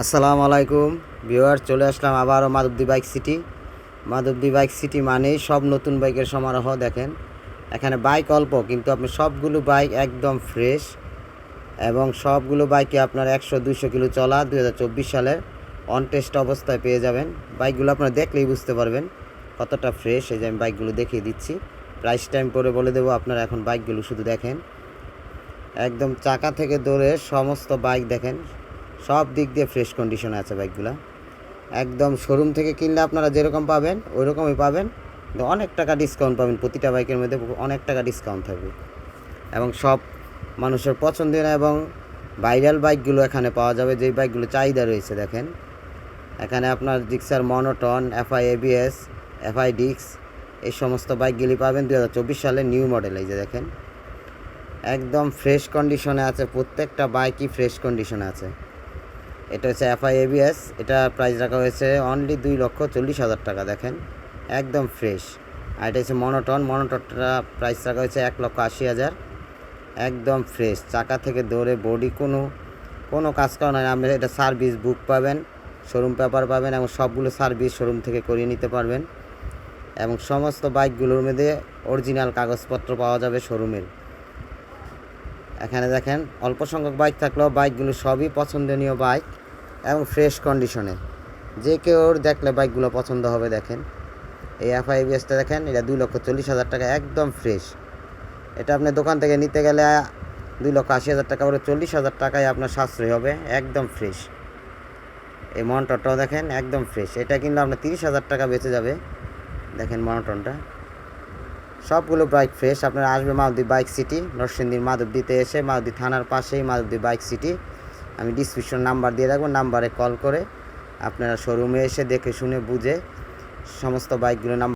আসসালামু আলাইকুম। ভিউয়ার চলে আসলাম আবারও Madhabdi bike city. Madhabdi bike city মানেই সব নতুন বাইকের সমারোহ, দেখেন। এখানে বাইক অল্প, কিন্তু আপনি সবগুলো বাইক একদম ফ্রেশ এবং সবগুলো বাইকে আপনার একশো, দুইশো কিলো চলা দু হাজার চব্বিশ সালের অন টেস্ট অবস্থায় পেয়ে যাবেন। বাইকগুলো আপনারা দেখলেই বুঝতে পারবেন কতটা ফ্রেশ। এই যে আমি বাইকগুলো দেখিয়ে দিচ্ছি। প্রাইস টাইম পরে বলে দেবো, আপনারা এখন বাইকগুলো শুধু দেখেন। একদম চাকা থেকে দৌড়ে সমস্ত বাইক দেখেন। সব দিক দিয়ে ফ্রেশ কন্ডিশনে আছে বাইকগুলো একদম শোরুম থেকে কিনলে আপনারা যেরকম পাবেন ওই রকমই পাবেন অনেক টাকা ডিসকাউন্ট পাবেন, প্রতিটা বাইকের মধ্যে অনেক টাকা ডিসকাউন্ট থাকবে। এবং সব মানুষের পছন্দের এবং ভাইরাল বাইকগুলো এখানে পাওয়া যাবে, যেই বাইকগুলো চাহিদা রয়েছে, দেখেন। এখানে আপনার Gixxer monotone FI ABS FI ডিক্স এই সমস্ত বাইকগুলি পাবেন দু হাজার চব্বিশ সালের নিউ মডেল এই যে দেখেন। একদম ফ্রেশ কন্ডিশনে আছে, প্রত্যেকটা বাইকই ফ্রেশ কন্ডিশনে আছে। এটা হচ্ছে এফআই এবিএস এটা প্রাইস রাখা হয়েছে অনলি দুই লক্ষ চল্লিশ হাজার টাকা, দেখেন, একদম ফ্রেশ আর এটা হচ্ছে মনোটন মনোটনটা প্রাইস রাখা হয়েছে এক লক্ষ আশি হাজার, একদম ফ্রেশ চাকা থেকে দৌড়ে বডি কোনো কোনো কাজ করা নয় আপনি এটা সার্ভিস বুক পাবেন শোরুম পেপার পাবেন এবং সবগুলো সার্ভিস শোরুম থেকে করিয়ে নিতে পারবেন। এবং সমস্ত বাইকগুলোর মধ্যে অরিজিনাল কাগজপত্র পাওয়া যাবে শোরুমের এখানে দেখেন, অল্প সংখ্যক বাইক থাকলেও বাইকগুলো সবই পছন্দনীয় বাইক এবং ফ্রেশ কন্ডিশনে যে কেউ দেখলে বাইকগুলো পছন্দ হবে, দেখেন। এই এফআইবিএসটা দেখেন, এটা দুই লক্ষ চল্লিশ হাজার টাকা, একদম ফ্রেশ এটা আপনি দোকান থেকে নিতে গেলে দুই লক্ষ আশি হাজার টাকা করে চল্লিশ হাজার টাকায় আপনার সাশ্রয় হবে, একদম ফ্রেশ এই মনিটরটাও দেখেন, একদম ফ্রেশ এটা কিন্তু আপনার তিরিশ হাজার টাকা বেঁচে যাবে, দেখেন মনিটরটা সবগুলো বাইক ফ্রেশ আপনারা আসবে মাধবদী বাইক সিটি নরসিংদীর মাধবদীতে এসে মাধবদী থানার পাশেই মাধবদী বাইক সিটি আমি ডিসক্রিপশন নাম্বার দিয়ে রাখব নাম্বারে কল করে আপনারা শোরুমে এসে দেখে শুনে বুঝে সমস্ত বাইকগুলো নাম